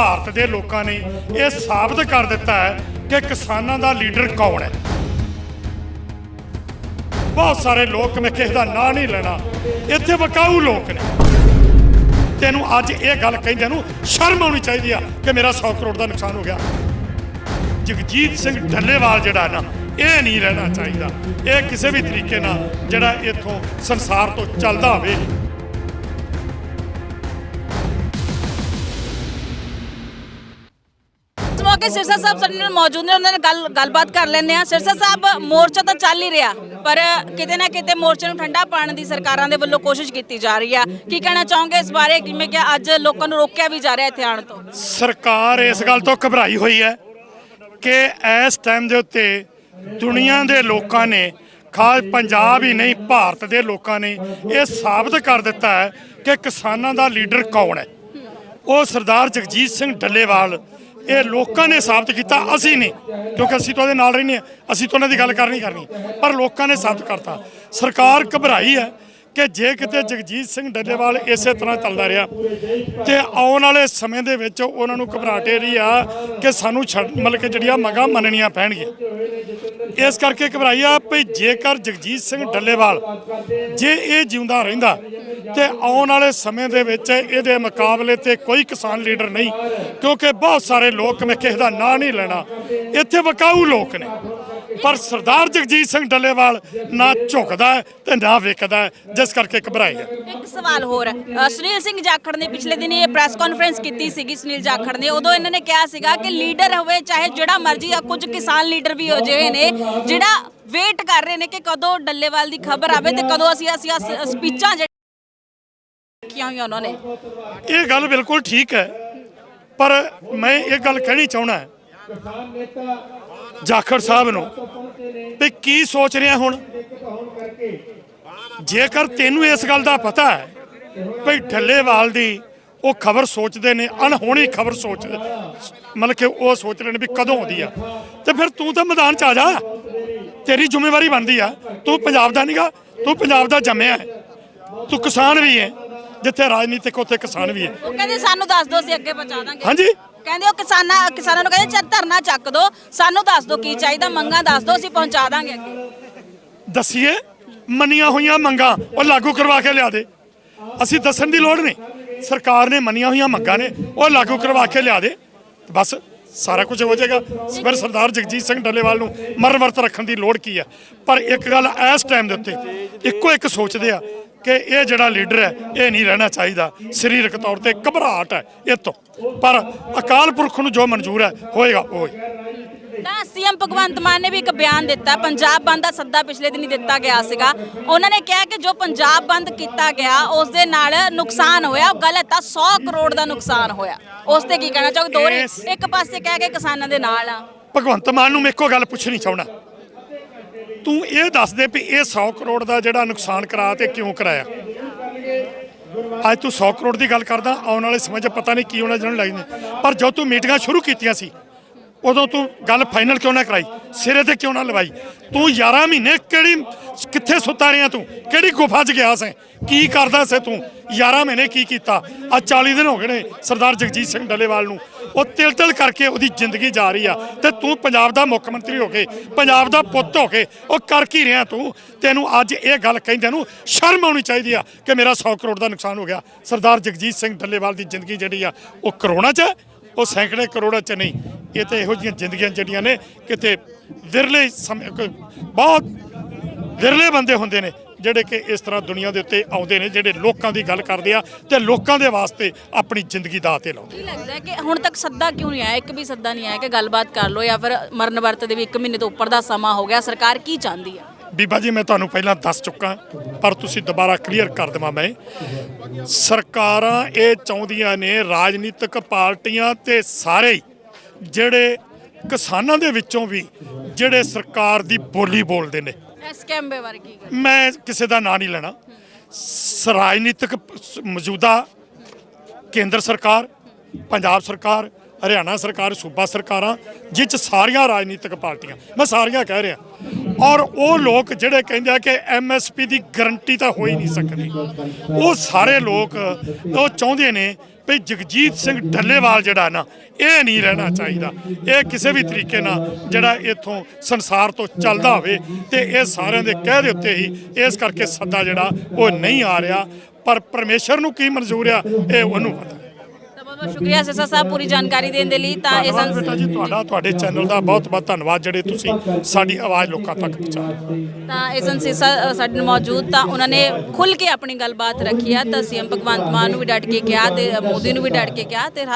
ਭਾਰਤ ਦੇ ਲੋਕਾਂ ਨੇ ਇਹ ਸਾਬਤ ਕਰ ਦਿੱਤਾ ਹੈ ਕਿ ਕਿਸਾਨਾਂ ਦਾ ਲੀਡਰ ਕੌਣ ਹੈ। ਬਹੁਤ ਸਾਰੇ ਲੋਕ ਮੈਂ ਕਿਸੇ ਦਾ ਨਾਂ ਨਹੀਂ ਲੈਣਾ। ਇੱਥੇ ਵਕਾਊ ਲੋਕ ਨੇ। ਤੈਨੂੰ ਅੱਜ ਇਹ ਗੱਲ ਕਹਿੰਦੇ ਨੂੰ ਸ਼ਰਮ ਆਉਣੀ ਚਾਹੀਦੀ ਆ ਕਿ ਮੇਰਾ 100 ਕਰੋੜ ਦਾ ਨੁਕਸਾਨ ਹੋ ਗਿਆ। ਜਗਜੀਤ ਸਿੰਘ ਢੱਲੇਵਾਲ ਜਿਹੜਾ ਨਾ, ਇਹ ਨਹੀਂ ਰਹਿਣਾ ਚਾਹੀਦਾ। ਇਹ ਕਿਸੇ ਵੀ ਤਰੀਕੇ ਨਾਲ ਜਿਹੜਾ ਇੱਥੋਂ ਸੰਸਾਰ ਤੋਂ ਚੱਲਦਾ ਹੋਵੇ। ਇਸ ਸਿਰਸਾ ਸਾਹਿਬ ਸਾਡੇ ਨਾਲ ਮੌਜੂਦ ਨੇ, ਉਹਨਾਂ ਨਾਲ ਗੱਲ ਗੱਲਬਾਤ ਕਰ ਲੈਂਦੇ ਆ ਸਿਰਸਾ ਸਾਹਿਬ, ਮੋਰਚਾ ਤਾਂ ਚੱਲ ਹੀ ਰਿਹਾ, ਪਰ ਕਿਤੇ ਨਾ ਕਿਤੇ ਮੋਰਚੇ ਨੂੰ ਠੰਡਾ ਪਾਉਣ ਦੀ ਸਰਕਾਰਾਂ ਦੇ ਵੱਲੋਂ ਕੋਸ਼ਿਸ਼ ਕੀਤੀ ਜਾ ਰਹੀ ਆ। ਕੀ ਕਹਿਣਾ ਚਾਹੋਗੇ ਇਸ ਬਾਰੇ? ਕਿਵੇਂ ਕਿ ਅੱਜ ਲੋਕਾਂ ਨੂੰ ਰੋਕਿਆ ਵੀ ਜਾ ਰਿਹਾ ਇੱਥੇ ਆਉਣ ਤੋਂ? ਸਰਕਾਰ ਇਸ ਗੱਲ ਤੋਂ ਘਬਰਾਈ ਹੋਈ ਹੈ ਕਿ ਇਸ ਟਾਈਮ ਦੇ ਉੱਤੇ ਦੁਨੀਆ ਦੇ ਲੋਕਾਂ ਨੇ, ਖਾਸ ਪੰਜਾਬ ਹੀ ਨਹੀਂ, ਭਾਰਤ ਦੇ ਲੋਕਾਂ ਨੇ ਇਹ ਸਾਬਤ ਕਰ ਦਿੱਤਾ ਹੈ ਕਿ ਕਿਸਾਨਾਂ ਦਾ ਲੀਡਰ ਕੌਣ ਹੈ। ਉਹ ਸਰਦਾਰ ਜਗਜੀਤ ਸਿੰਘ ਢੱਲੇਵਾਲ ਇਹ ਲੋਕਾਂ ਨੇ ਸਾਬਤ ਕੀਤਾ, ਅਸੀਂ ਨਹੀਂ, ਕਿਉਂਕਿ ਅਸੀਂ ਤਾਂ ਉਹਦੇ ਨਾਲ ਰਹਿੰਦੇ ਹਾਂ, ਅਸੀਂ ਤਾਂ ਉਹਨਾਂ ਦੀ ਗੱਲ ਕਰਨੀ ਕਰਨੀ, ਪਰ ਲੋਕਾਂ ਨੇ ਸਾਬਤ ਕਰਤਾ। ਸਰਕਾਰ ਘਬਰਾਈ ਹੈ ਕਿ ਜੇ ਕਿਤੇ ਜਗਜੀਤ ਸਿੰਘ ਡੱਲੇਵਾਲ ਇਸੇ ਤਰ੍ਹਾਂ ਚੱਲਦਾ ਰਿਹਾ, ਤੇ ਆਉਣ ਵਾਲੇ ਸਮੇਂ ਦੇ ਵਿੱਚ ਉਹਨਾਂ ਨੂੰ ਘਬਰਾਹਟ ਇਹ ਰਹੀ ਆ ਕਿ ਸਾਨੂੰ ਛੱਡ, ਮਤਲਬ ਕਿ ਜਿਹੜੀਆਂ ਮੰਗਾਂ ਮੰਨਣੀਆਂ ਪੈਣਗੀਆਂ। ਇਸ ਕਰਕੇ ਘਬਰਾਈ ਆ ਵੀ ਜੇਕਰ ਜਗਜੀਤ ਸਿੰਘ ਡੱਲੇਵਾਲ ਜੇ ਇਹ ਜਿਉਂਦਾ ਰਹਿੰਦਾ ਤੇ ਆਉਣ ਵਾਲੇ ਸਮੇਂ ਦੇ ਵਿੱਚ ਇਹਦੇ ਮੁਕਾਬਲੇ ਤੇ ਕੋਈ ਕਿਸਾਨ ਲੀਡਰ ਨਹੀਂ, ਕਿਉਂਕਿ ਬਹੁਤ ਸਾਰੇ ਲੋਕ ਮੈਂ ਕਿਸੇ ਦਾ ਨਾਂ ਨਹੀਂ ਲੈਣਾ। ਇੱਥੇ ਵਕਾਊ ਲੋਕ ਨੇ। ਪਰ ਸਰਦਾਰ ਜਗਜੀਤ ਸਿੰਘ ਡੱਲੇਵਾਲ ਨਾ ਝੁਕਦਾ ਤੇ ਨਾ ਵਿਕਦਾ ਜਿਸ ਕਰਕੇ ਘਬਰਾਈ ਇੱਕ ਸਵਾਲ ਹੋਰ ਹੈ। ਸੁਨੀਲ ਸਿੰਘ ਜਾਖੜ ਨੇ ਪਿਛਲੇ ਦਿਨੀ ਇਹ ਪ੍ਰੈਸ ਕਾਨਫਰੰਸ ਕੀਤੀ ਸੀਗੀ, ਸੁਨੀਲ ਜਾਖੜ ਨੇ। ਉਦੋਂ ਇਹਨਾਂ ਨੇ ਕਿਹਾ ਸੀਗਾ ਕਿ ਲੀਡਰ ਹੋਵੇ, ਚਾਹੇ ਜਿਹੜਾ ਮਰਜ਼ੀ ਆ, ਕੁਝ ਕਿਸਾਨ ਲੀਡਰ ਵੀ ਹੋ ਜਿਹੇ ਨੇ, ਜਿਹੜਾ ਵੇਟ ਕਰ ਰਹੇ ਨੇ ਕਿ ਕਦੋਂ ਡੱਲੇਵਾਲ ਦੀ ਖਬਰ ਆਵੇ ਤੇ ਕਦੋਂ ਅਸੀਂ ਅਸੀਂ ਆਹ ਸਪੀਚਾਂ ਜਿਹੜੀਆਂ ਹੋਈਆਂ ਉਹਨਾਂ ਨੇ। ਇਹ ਗੱਲ ਬਿਲਕੁਲ ਠੀਕ ਹੈ। ਪਰ ਮੈਂ ਇਹ ਗੱਲ ਕਹਿਣੀ ਚਾਹਣਾ ਜਾਖੜ ਸਾਹਿਬ ਨੂੰ ਵੀ ਕੀ ਸੋਚ ਰਿਹਾ ਹੁਣ? ਜੇਕਰ ਤੈਨੂੰ ਇਸ ਗੱਲ ਦਾ ਪਤਾ ਹੈ ਵੀ ਢੱਲੇਵਾਲ ਦੀ ਉਹ ਖਬਰ ਸੋਚਦੇ ਨੇ, ਅਣਹੋਣੀ ਖਬਰ ਸੋਚ ਮਤਲਬ ਕਿ ਉਹ ਸੋਚ ਰਹੇ ਨੇ ਵੀ ਕਦੋਂ ਆਉਂਦੀ ਆ। ਤੇ ਫਿਰ ਤੂੰ ਤਾਂ ਮੈਦਾਨ 'ਚ ਆ ਜਾ। ਤੇਰੀ ਜ਼ਿੰਮੇਵਾਰੀ ਬਣਦੀ ਆ। ਤੂੰ ਪੰਜਾਬ ਦਾ ਨਹੀਂਗਾ ਤੂੰ ਪੰਜਾਬ ਦਾ ਜੰਮਿਆ ਤੂੰ ਕਿਸਾਨ ਵੀ ਹੈ। ਜਿੱਥੇ ਰਾਜਨੀਤਿਕ ਉੱਥੇ ਕਿਸਾਨ ਵੀ ਹੈ। ਉਹ ਕਹਿੰਦੇ ਸਾਨੂੰ ਦੱਸ ਦਿਓ ਅਸੀਂ ਅੱਗੇ ਪਹੁੰਚਾ ਦਾਂਗੇ। ਹਾਂਜੀ। ਕਹਿੰਦੇ ਉਹ ਕਿਸਾਨਾਂ ਕਿਸਾਨਾਂ ਨੂੰ ਕਹਿੰਦੇ ਚੱਲ ਧਰਨਾ ਚੱਕ ਦਿਓ ਸਾਨੂੰ ਦੱਸ ਦਿਓ ਕੀ ਚਾਹੀਦਾ ਮੰਗਾਂ ਦੱਸ ਦਿਓ ਅਸੀਂ ਪਹੁੰਚਾ ਦਾਂਗੇ ਅੱਗੇ। ਦਸੀਏ ਮੰਨੀਆਂ ਹੋਈਆਂ ਮੰਗਾਂ ਉਹ ਲਾਗੂ ਕਰਵਾ ਕੇ ਲਿਆ ਦੇ। ਅਸੀਂ ਦੱਸਣ ਦੀ ਲੋੜ ਨਹੀਂ। ਸਰਕਾਰ ਨੇ ਮੰਨੀਆਂ ਹੋਈਆਂ ਮੰਗਾਂ ਨੇ ਉਹ ਲਾਗੂ ਕਰਵਾ ਕੇ ਲਿਆ ਦੇ। ਬਸ। ਸਾਰਾ ਕੁਝ ਹੋ ਜਾਏਗਾ। ਫਿਰ ਸਰਦਾਰ ਜਗਜੀਤ ਸਿੰਘ ਡੱਲੇਵਾਲ ਨੂੰ ਮਰਨ ਵਰਤ ਰੱਖਣ ਦੀ ਲੋੜ ਕੀ ਹੈ ਪਰ ਇੱਕ ਗੱਲ ਇਸ ਟਾਈਮ ਦੇ ਉੱਤੇ ਇੱਕੋ ਇੱਕ ਸੋਚਦੇ ਆ ਕਿ ਇਹ ਜਿਹੜਾ ਲੀਡਰ ਹੈ, ਇਹ ਨਹੀਂ ਰਹਿਣਾ ਚਾਹੀਦਾ। ਸਰੀਰਕ ਤੌਰ ਤੇ ਘਬਰਾਹਟ ਹੈ ਇਹ ਤੋਂ ਪਰ ਅਕਾਲ ਪੁਰਖ ਨੂੰ ਜੋ ਮਨਜ਼ੂਰ ਹੈ, ਹੋਏਗਾ ਉਹ। ਤਾਂ ਸੀਐਮ ਭਗਵੰਤ ਮਾਨ ਨੇ ਵੀ ਇੱਕ ਬਿਆਨ ਦਿੱਤਾ ਪੰਜਾਬ ਬੰਦ ਦਾ ਸੱਦਾ ਪਿਛਲੇ ਦਿਨੀ ਦਿੱਤਾ ਗਿਆ ਸੀਗਾ। ਉਹਨਾਂ ਨੇ ਕਿਹਾ ਕਿ ਜੋ ਪੰਜਾਬ ਬੰਦ ਕੀਤਾ ਗਿਆ ਉਸ ਦੇ ਨਾਲ ਨੁਕਸਾਨ ਹੋਇਆ ਉਹ ਗਲਤ ਆ 100 ਕਰੋੜ ਦਾ ਨੁਕਸਾਨ ਹੋਇਆ। ਉਸ ਤੇ ਕੀ ਕਹਿਣਾ ਚਾਹੋਗੇ? ਦੋਰੇ ਇੱਕ ਪਾਸੇ ਕਹਿ ਕੇ ਕਿਸਾਨਾਂ ਦੇ ਨਾਲ ਆ। ਭਗਵੰਤ ਮਾਨ ਨੂੰ ਮੈਂ ਇੱਕੋ ਗੱਲ ਪੁੱਛਣੀ ਚਾਹਣਾ ਤੂੰ ਇਹ ਦੱਸ ਦੇ ਵੀ ਇਹ 100 ਕਰੋੜ ਦਾ ਜਿਹੜਾ ਨੁਕਸਾਨ ਕਰਾ ਤੇ ਕਿਉਂ ਕਰਾਇਆ? ਅੱਜ ਤੂੰ 100 ਕਰੋੜ ਦੀ ਗੱਲ ਕਰਦਾ ਆਉਣ ਵਾਲੇ ਸਮੇਂ 'ਚ ਪਤਾ ਨਹੀਂ ਕੀ ਹੋਣਾ ਨੂੰ ਲੱਗਦੇ ਪਰ ਜਦੋਂ ਤੂੰ ਮੀਟਿੰਗਾਂ ਸ਼ੁਰੂ ਕੀਤੀਆਂ ਸੀ ਉਦੋਂ ਤੂੰ ਗੱਲ ਫਾਈਨਲ ਕਿਉਂ ਨਾ ਕਰਾਈ? ਸਿਰੇ ਤੇ ਕਿਉਂ ਨਾ ਲਵਾਈ? ਤੂੰ 11 ਮਹੀਨੇ ਕਿਹੜੀ ਕਿੱਥੇ ਸੁੱਤਾ ਰਿਹਾ ਤੂੰ? ਕਿਹੜੀ ਗੁਫਾ 'ਚ ਗਿਆ ਸੈਂ? ਕੀ ਕਰਦਾ ਸੈਂ ਤੂੰ? 11 ਮਹੀਨੇ ਕੀ ਕੀਤਾ? ਆ 40 ਦਿਨ ਹੋ ਗਏ ਨੇ ਸਰਦਾਰ ਜਗਜੀਤ ਸਿੰਘ ਡੱਲੇਵਾਲ ਨੂੰ। ਉਹ ਤਿਲ ਤਿਲ ਕਰਕੇ ਉਹਦੀ ਜ਼ਿੰਦਗੀ ਜਾ ਰਹੀ ਆ। ਤੇ ਤੂੰ ਪੰਜਾਬ ਦਾ ਮੁੱਖ ਮੰਤਰੀ ਹੋ ਕੇ, ਪੰਜਾਬ ਦਾ ਪੁੱਤ ਹੋ ਕੇ, ਉਹ ਕਰ ਕੀ ਰਿਹਾ ਤੂੰ? ਤੈਨੂੰ ਅੱਜ ਇਹ ਗੱਲ ਕਹਿੰਦੇ ਨੂੰ ਸ਼ਰਮ ਆਉਣੀ ਚਾਹੀਦੀ ਆ ਕਿ ਮੇਰਾ 100 ਕਰੋੜ ਦਾ ਨੁਕਸਾਨ ਹੋ ਗਿਆ। ਸਰਦਾਰ ਜਗਜੀਤ ਸਿੰਘ ਡੱਲੇਵਾਲ ਦੀ ਜ਼ਿੰਦਗੀ ਜਿਹੜੀ ਆ, ਉਹ ਕਰੋਨਾ 'ਚ ਹੈ ਉਹ ਸੈਂਕੜੇ ਕਰੋੜਾਂ 'ਚ ਨਹੀਂ। ਇਹ ਤੇ ਇਹੋ ਜਿਹੀਆਂ ਜ਼ਿੰਦਗੀਆਂ ਜਿਹੜੀਆਂ ਨੇ, ਕਿਤੇ ਵਿਰਲੇ ਸਮੇਂ ਬਹੁਤ ਵਿਰਲੇ ਬੰਦੇ ਹੁੰਦੇ ਨੇ, ਜਿਹੜੇ ਕਿ ਇਸ ਤਰ੍ਹਾਂ ਦੁਨੀਆ ਦੇ ਉੱਤੇ ਆਉਂਦੇ ਨੇ, ਜਿਹੜੇ ਲੋਕਾਂ ਦੀ ਗੱਲ ਕਰਦੇ ਆ ਤੇ ਲੋਕਾਂ ਦੇ ਵਾਸਤੇ ਆਪਣੀ ਜ਼ਿੰਦਗੀ ਦਾ ਤੇ ਲਾਉਂਦੇ ਕੀ ਲੱਗਦਾ ਕਿ ਹੁਣ ਤੱਕ ਸੱਦਾ ਕਿਉਂ ਨਹੀਂ ਆਇਆ? ਇੱਕ ਵੀ ਸੱਦਾ ਨਹੀਂ ਆਇਆ ਕਿ ਗੱਲਬਾਤ ਕਰ ਲਓ ਜਾਂ ਫਿਰ ਮਰਨ ਵਰਤ ਦੇ ਵੀ 1 ਮਹੀਨੇ ਤੋਂ ਉੱਪਰ ਦਾ ਸਮਾਂ ਹੋ ਗਿਆ। ਸਰਕਾਰ ਕੀ ਚਾਹੁੰਦੀ ਹੈ? ਬੀਬਾ ਜੀ ਮੈਂ ਤੁਹਾਨੂੰ ਪਹਿਲਾਂ ਦੱਸ ਚੁੱਕਾ ਪਰ ਤੁਸੀਂ ਦੁਬਾਰਾ ਕਲੀਅਰ ਕਰ ਦੇਵਾਂ ਮੈਂ। ਸਰਕਾਰਾਂ ਇਹ ਚਾਹੁੰਦੀਆਂ ਨੇ ਰਾਜਨੀਤਿਕ ਪਾਰਟੀਆਂ ਤੇ ਸਾਰੇ ਜਿਹੜੇ ਕਿਸਾਨਾਂ ਦੇ ਵਿੱਚੋਂ ਵੀ ਜਿਹੜੇ ਸਰਕਾਰ ਦੀ ਬੋਲੀ ਬੋਲਦੇ ਨੇ। ਇਸ ਕੈਂਬੇ ਕਹਿਣਾ? ਮੈਂ ਕਿਸੇ ਦਾ ਨਾਂ ਨਹੀਂ ਲੈਣਾ। ਰਾਜਨੀਤਿਕ ਮੌਜੂਦਾ ਕੇਂਦਰ ਸਰਕਾਰ ਪੰਜਾਬ ਸਰਕਾਰ ਹਰਿਆਣਾ ਸਰਕਾਰ ਸੂਬਾ ਸਰਕਾਰਾਂ ਜਿਹ 'ਚ ਸਾਰੀਆਂ ਰਾਜਨੀਤਿਕ ਪਾਰਟੀਆਂ। ਮੈਂ ਸਾਰੀਆਂ ਕਹਿ ਰਿਹਾ। ਔਰ ਉਹ ਲੋਕ ਜਿਹੜੇ ਕਹਿੰਦੇ ਆ ਕਿ ਐਮਐਸਪੀ ਦੀ ਗਰੰਟੀ ਤਾਂ ਹੋ ਹੀ ਨਹੀਂ ਸਕਦੀ। ਉਹ ਸਾਰੇ ਲੋਕ, ਉਹ ਚਾਹੁੰਦੇ ਨੇ ਵੀ ਜਗਜੀਤ ਸਿੰਘ ਡੱਲੇਵਾਲ ਜਿਹੜਾ ਨਾ, ਇਹ ਨਹੀਂ ਰਹਿਣਾ ਚਾਹੀਦਾ। ਇਹ ਕਿਸੇ ਵੀ ਤਰੀਕੇ ਨਾਲ ਜਿਹੜਾ ਇੱਥੋਂ ਸੰਸਾਰ ਤੋਂ ਚੱਲਦਾ ਹੋਵੇ ਤੇ ਇਹ ਸਾਰਿਆਂ ਦੇ ਕਹਿ ਦੇ ਉੱਤੇ ਹੀ ਇਸ ਕਰਕੇ ਸੱਦਾ ਜਿਹੜਾ ਉਹ ਨਹੀਂ ਆ ਰਿਹਾ। ਪਰ ਪਰਮੇਸ਼ਰ ਨੂੰ ਕੀ ਮਨਜ਼ੂਰ ਆ, ਇਹ ਉਹਨੂੰ ਪਤਾ। ਬਹੁਤ ਸ਼ੁਕਰੀਆ ਸਿਸਾ ਸਾਹਿਬ ਪੂਰੀ ਜਾਣਕਾਰੀ ਦੇਣ ਦੇ ਲਈ ਤਾਂ ਧੰਨਵਾਦ ਬੇਟਾ ਏਜੰਸੀ ਜੀ ਤੁਹਾਡਾ ਤੁਹਾਡੇ ਚੈਨਲ ਦਾ ਬਹੁਤ ਬਹੁਤ ਧੰਨਵਾਦ ਜਿਹੜੇ ਤੁਸੀਂ ਸਾਡੀ ਆਵਾਜ਼ ਲੋਕਾਂ ਤੱਕ ਪਹੁੰਚਾ ਰਹੇ ਹੋ। ਤਾਂ ਏਜੰਸੀ ਸਾ- ਸਾਡੇ ਨਾਲ ਮੌਜੂਦ ਤਾਂ ਉਹਨਾਂ ਨੇ ਖੁੱਲ ਕੇ ਆਪਣੀ ਗੱਲਬਾਤ ਰੱਖੀ ਆ ਤਾਂ ਸੀਐਮ ਭਗਵੰਤ ਮਾਨ ਨੂੰ ਵੀ ਡਟ ਕੇ ਕਿਹਾ ਤੇ ਮੋਦੀ ਨੂੰ ਵੀ ਡਟ ਕੇ ਕਿਹਾ ਤੇ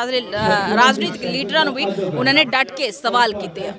ਰਾਜਨੀਤਿਕ ਲੀਡਰਾਂ ਨੂੰ ਵੀ ਉਹਨਾਂ ਨੇ ਡਟ ਕੇ ਸਵਾਲ ਕੀਤੇ ਆ।